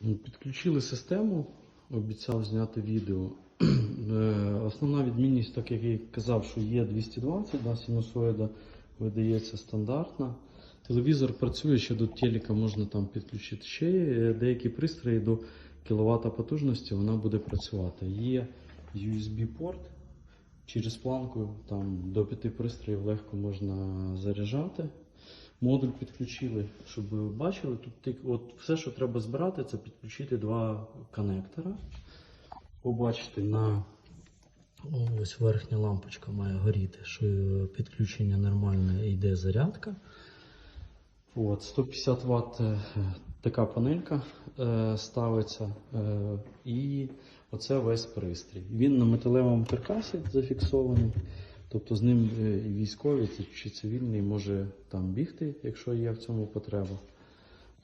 Ну, Підключили систему, обіцяв зняти відео. Е, Основна відмінність, так як я казав, що є 220, да, синусоїда видається стандартна. Телевізор працює, ще до телека можна там підключити ще деякі пристрої до кВт потужності вона буде працювати. Є USB-порт, через планку там, до 5 пристроїв легко можна заряджати. Модуль підключили, щоб ви бачили. Тут от все, що треба збирати, це підключити два коннектора. Побачите, на ось верхня лампочка має горіти, що е, підключення нормальне йде зарядка. От, 150 Вт е, така панелька е, ставиться. Е, і оце весь пристрій. Він на металевому каркасі зафіксований. Тобто з ним е, військовий чи цивільний може там бігти, якщо є в цьому потреба.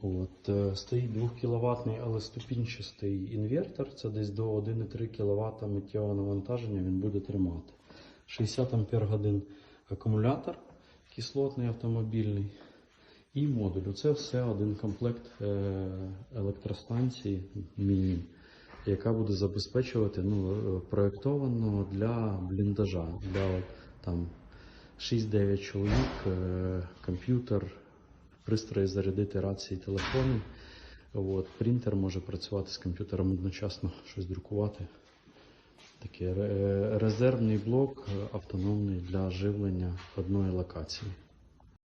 От, е, стоїть 2 кВт, але ступінчастий інвертор, це десь до 1,3 кВт миттєвого навантаження він буде тримати. 60 Ампер годин акумулятор кислотний автомобільний і модуль. Це все один комплект е, електростанції міні, яка буде забезпечувати ну, е, проєктовано для бліндажа, для там 6-9 чоловік, е, комп'ютер, пристрої зарядити рації, телефони. От, принтер може працювати з комп'ютером одночасно, щось друкувати. Такий резервний блок е, автономний для живлення одної локації.